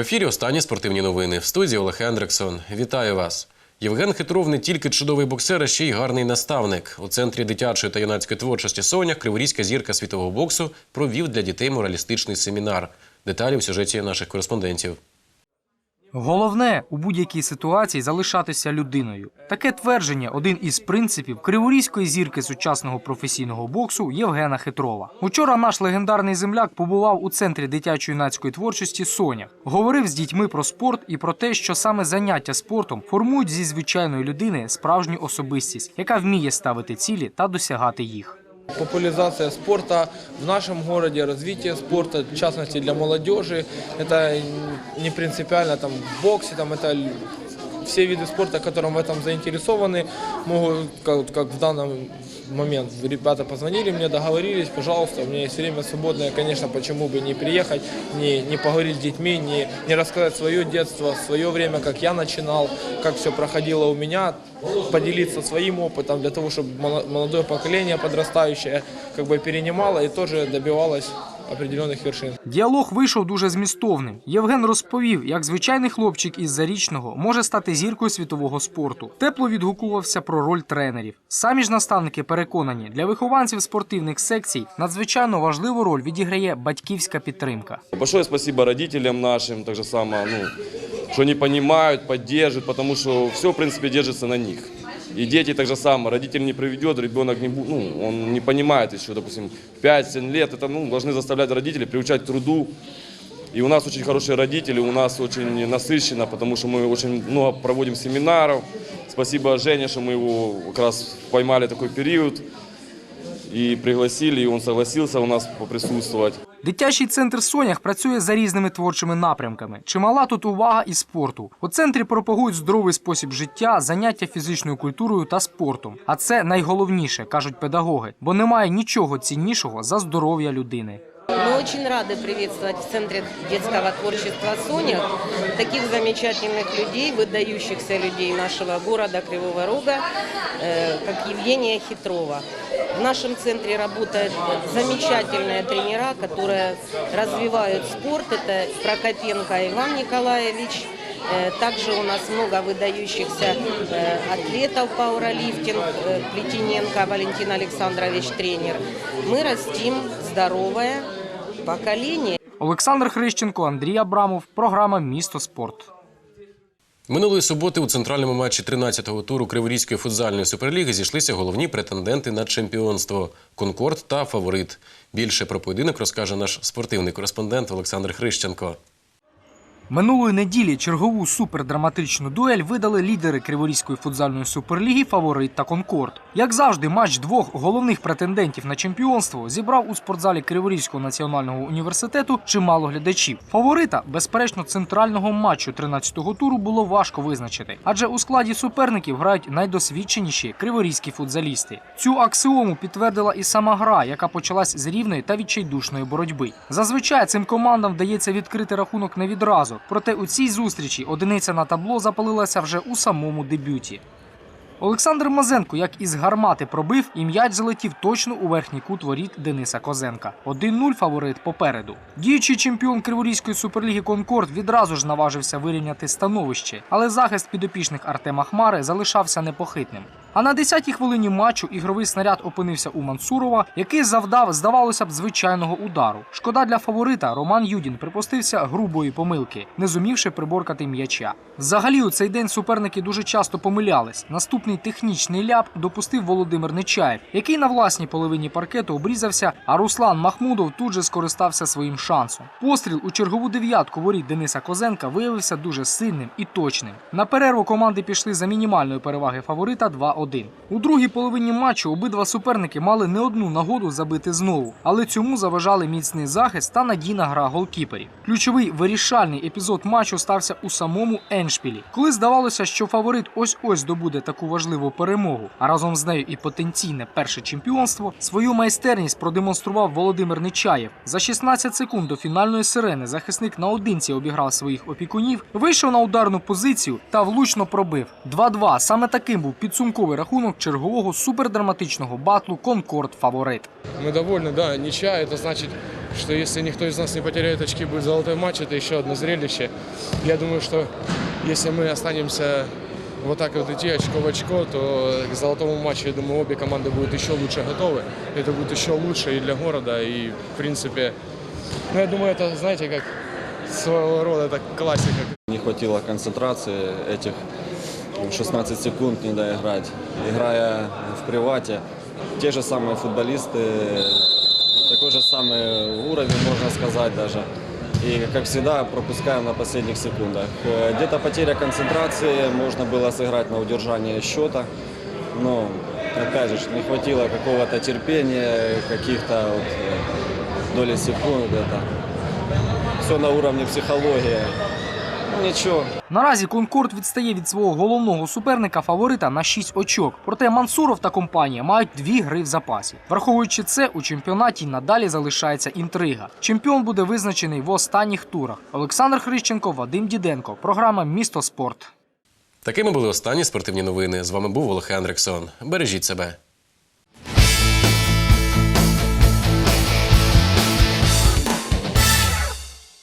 ефірі останні спортивні новини. В студії Олег Ендрексон. Вітаю вас. Євген Хитров не тільки чудовий боксер, а ще й гарний наставник. У центрі дитячої та юнацької творчості Сонях Криворізька зірка світового боксу провів для дітей моралістичний семінар. Деталі в сюжеті наших кореспондентів. Головне у будь-якій ситуації залишатися людиною. Таке твердження один із принципів криворізької зірки сучасного професійного боксу Євгена Хитрова. Учора наш легендарний земляк побував у центрі дитячо-юнацької творчості Соня. Говорив з дітьми про спорт і про те, що саме заняття спортом формують зі звичайної людини справжню особистість, яка вміє ставити цілі та досягати їх. Популяризация спорта в нашем городе, развитие спорта, в частности для молодежи, это не принципиально там в боксе, там это все виды спорта, которым в этом заинтересованы, могут, как, как в данный момент, ребята позвонили мне, договорились, пожалуйста, у меня есть время свободное, конечно, почему бы не приехать, не, не поговорить с детьми, не, не рассказать свое детство, свое время, как я начинал, как все проходило у меня, поделиться своим опытом для того, чтобы моло- молодое поколение подрастающее как бы перенимало и тоже добивалось определенных вершин. Діалог вийшов дуже змістовним. Євген розповів, як звичайний хлопчик із зарічного може стати зіркою світового спорту. Тепло відгукувався про роль тренерів. Самі ж наставники переконані, для вихованців спортивних секцій надзвичайно важливу роль відіграє батьківська підтримка. Большое спасибо родителям нашим, так же само, ну, что они понимают, поддерживают, потому что все, в принципе, держится на них. И дети так же само, родитель не приведет, ребенок не, бу- ну, он не понимает еще, допустим, 5-7 лет, это, ну, должны заставлять родителей приучать к труду. И у нас очень хорошие родители, у нас очень насыщенно, потому что мы очень много проводим семинаров. Спасибо Жене, что мы его как раз поймали такой период и пригласили, и он согласился у нас поприсутствовать. Дитячий центр Сонях працює за різними творчими напрямками. Чимала тут увага і спорту. У центрі пропагують здоровий спосіб життя, заняття фізичною культурою та спортом. А це найголовніше, кажуть педагоги, бо немає нічого ціннішого за здоров'я людини. Очень рады приветствовать в Центре детского творчества «Соня» таких замечательных людей, выдающихся людей нашего города Кривого Рога, э, как Евгения Хитрова. В нашем центре работают замечательные тренера, которые развивают спорт. Это Прокопенко Иван Николаевич, Э, Также у нас много выдающихся э, атлетов пауэрлифтинг, э, Плетененко Валентин Александрович тренер. Мы растим здоровое поколение. Олександр Хрищенко, Андрій Абрамов. Програма Місто спорт. Минулої суботи у центральному матчі 13-го туру Криворізької футзальної суперліги зійшлися головні претенденти на чемпіонство Конкорд та Фаворит. Більше про поєдинок розкаже наш спортивний кореспондент Олександр Хрищенко. Минулої неділі чергову супердраматичну дуель видали лідери Криворізької футзальної суперліги Фаворит та Конкорд. Як завжди, матч двох головних претендентів на чемпіонство зібрав у спортзалі Криворізького національного університету чимало глядачів. Фаворита, безперечно, центрального матчу 13-го туру було важко визначити, адже у складі суперників грають найдосвідченіші криворізькі футзалісти. Цю аксіому підтвердила і сама гра, яка почалась з рівної та відчайдушної боротьби. Зазвичай цим командам вдається відкрити рахунок не відразу. Проте у цій зустрічі одиниця на табло запалилася вже у самому дебюті. Олександр Мазенко, як із гармати пробив, і м'яч залетів точно у верхній кут воріт Дениса Козенка. 1-0 фаворит попереду. Діючий чемпіон Криворізької суперліги Конкорд відразу ж наважився вирівняти становище, але захист підопічних Артема Хмари залишався непохитним. А на 10-й хвилині матчу ігровий снаряд опинився у Мансурова, який завдав, здавалося б, звичайного удару. Шкода для фаворита Роман Юдін припустився грубої помилки, не зумівши приборкати м'яча. Взагалі у цей день суперники дуже часто помилялись. Наступний технічний ляп допустив Володимир Нечаєв, який на власній половині паркету обрізався, а Руслан Махмудов тут же скористався своїм шансом. Постріл у чергову дев'ятку воріт Дениса Козенка виявився дуже сильним і точним. На перерву команди пішли за мінімальної переваги фаворита 2-1. У другій половині матчу обидва суперники мали не одну нагоду забити знову, але цьому заважали міцний захист та надійна гра голкіперів. Ключовий вирішальний епізод матчу стався у самому Еншпілі, коли здавалося, що фаворит ось-ось здобуде таку важливу перемогу, а разом з нею і потенційне перше чемпіонство. Свою майстерність продемонстрував Володимир Нечаєв. За 16 секунд до фінальної сирени захисник наодинці обіграв своїх опікунів, вийшов на ударну позицію та влучно пробив. 2-2. Саме таким був підсумковий рахунок чергового супердраматичного батлу Конкорд Фаворит. Мы довольны, да, ничья, это значит что если никто из нас не потеряет очки, будет золотой матч. Это еще одно зрелище. Я думаю, что если мы останемся вот так вот идти очко в очко, то к золотому матчу, я думаю, обе команды будут еще лучше готовы. Это будет еще лучше и для города, и в принципе, ну я думаю, это, знаете, как своего рода это классика. Не хватило концентрации этих 16 секунд не доиграть. Играя в привате, те же самые футболисты, такой же самый уровень, можно сказать даже. И, как всегда, пропускаем на последних секундах. Э, Где-то потеря концентрации, можно было сыграть на удержание счета. Но, опять же, не хватило какого-то терпения, каких-то вот, э, доли секунд. Это все на уровне психологии. Ничего, Наразі Конкорд відстає від свого головного суперника фаворита на 6 очок. Проте Мансуров та компанія мають дві гри в запасі. Враховуючи це, у чемпіонаті надалі залишається інтрига. Чемпіон буде визначений в останніх турах. Олександр Хрищенко, Вадим Діденко. Програма Місто спорт. Такими були останні спортивні новини. З вами був Олег Андрексон. Бережіть себе.